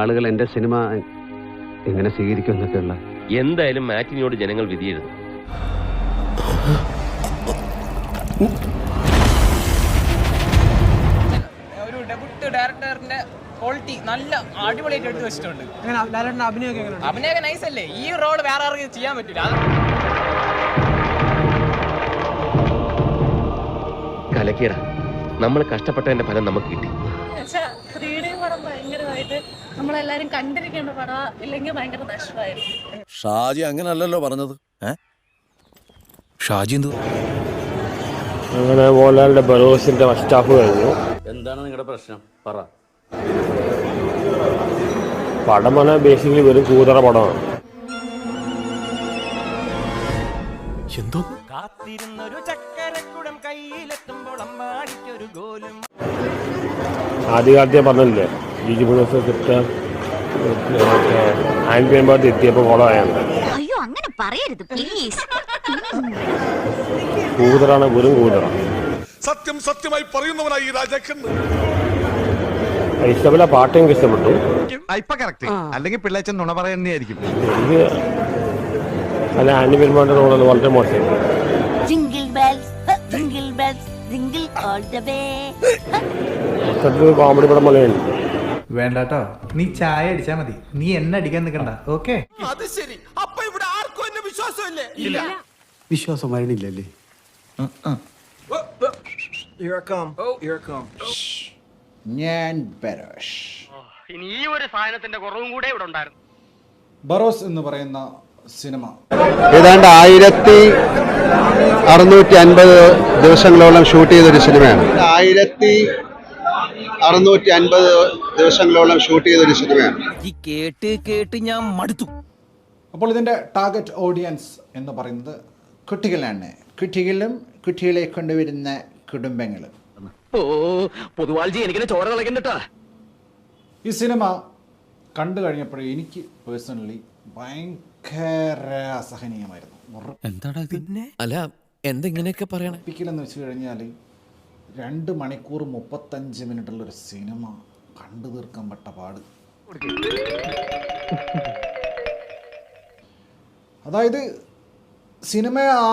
ആളുകൾ എന്റെ സിനിമ എങ്ങനെ സ്വീകരിക്കും എന്നൊക്കെയുള്ള എന്തായാലും മാറ്റിനോട് ജനങ്ങൾ വിധിയെഴുതും. ഒരു ഡെബുട്ട് ഡയറക്ടറിന്റെ ക്വാളിറ്റി നല്ല അടിപൊളിയായിട്ട് എടുത്തു വെച്ചിട്ടുണ്ട്. അഭിനയൊക്കെ നൈസ് അല്ലേ? ഈ റോൾ വേറെ ആർക്കും ചെയ്യാൻ പറ്റില്ല കലക്കിയട. നമ്മൾ കഷ്ടപ്പെട്ടതിന്റെ ഫലം നമുക്ക് കിട്ടി. ഭയങ്കരമായിട്ട് നമ്മളെല്ലാരും കണ്ടിരിക്കേണ്ട പടം ഇല്ലെങ്കിൽ ഭയങ്കര നഷ്ടമായിരുന്നു ഷാജി അങ്ങനല്ലല്ലോ പറഞ്ഞത്. ഷാജി എന്തു? അങ്ങനെ മോഹൻലാലിന്റെ ബലോസിന്റെ ഫസ്റ്റ് ഹാഫ് കഴിഞ്ഞു. എന്താണ് നിങ്ങളുടെ പ്രശ്നം? പറ. പടം പറഞ്ഞാൽ ബേസിക്കലി വെറും കൂതറ പടമാണ്. എന്തോ? ആദ്യകാലത്തെ പറഞ്ഞില്ലേ? ജിജി മുനസ് കിട്ട ആൻപിയൻപാട്ട് എത്തിയപ്പോൾ കുളമായാണ് അയ്യോ അങ്ങനെ പറയരുത് പ്ലീസ് കൂതറാണ് വെറും കൂതറാണ് സത്യം സത്യമായി പറയുന്നവനായി ഈ രാജാക്കൻ. ഇഷ്ടപ്പെട്ട പാട്ട് എനിക്ക് ഇഷ്ടപ്പെട്ടു അല്ലെങ്കിൽ പിള്ളേച്ചൻ നുണ പറയുന്നതായിരിക്കും. ഇത് അല്ല ആൻഡി പെരുമാറിന്റെ റോൾ വളരെ മോശം. Jingle bells jingle bells jingle all the way മൊത്തത്തിൽ കോമഡി പടം വേണ്ടാട്ടോ. നീ ചായ അടിച്ചാ മതി. നീ എന്നെ അടിക്കാൻ നിൽക്കണ്ട ഓക്കെ അത് ശരി. അപ്പൊ ഇവിടെ ആർക്കും എന്നെ വിശ്വാസമില്ലേ? ഇല്ല. വിശ്വാസം വരണില്ലല്ലേ ഞാൻ ബരോഷ് ഇനി ഈ ഒരു സാധനത്തിന്റെ കുറവും കൂടെ ഇവിടെ ഉണ്ടായിരുന്നു. ബറോസ് എന്ന് പറയുന്ന സിനിമ. ഏതാണ്ട് ആയിരത്തി അറുന്നൂറ്റി അൻപത് ദിവസങ്ങളോളം ഷൂട്ട് ചെയ്തൊരു സിനിമയാണ്. ആയിരത്തി അറുന്നൂറ്റി അൻപത് ദിവസങ്ങളോളം ഷൂട്ട് ചെയ്ത ഒരു സിനിമയാണ്. ഈ കേട്ട് കേട്ട് ഞാൻ മടുത്തു. അപ്പോൾ ഇതിന്റെ ടാർഗറ്റ് ഓഡിയൻസ് എന്ന് പറയുന്നത് കുട്ടികളാണ്. കുട്ടികളും കുട്ടികളെ കൊണ്ടുവരുന്ന കുടുംബങ്ങളും. ഓ പൊതുവാൾജി എനിക്കിനെ ചോര കളക്കണ്ടട്ടാ ഈ സിനിമ കണ്ടു കഴിഞ്ഞപ്പോൾ എനിക്ക് പേഴ്സണലി ഭയങ്കര അസഹനീയമായിരുന്നു. എന്താടാ പിന്നെ? അല്ല എന്തെങ്ങനെയൊക്കെ പറയണം? പിക്കിലെന്ന് വെച്ച് കഴിഞ്ഞാൽ രണ്ട് മണിക്കൂർ മുപ്പത്തഞ്ച് മിനിറ്റുള്ള ഒരു സിനിമ കണ്ടു തീർക്കാൻ പെട്ട പാട്. അതായത് സിനിമ ആ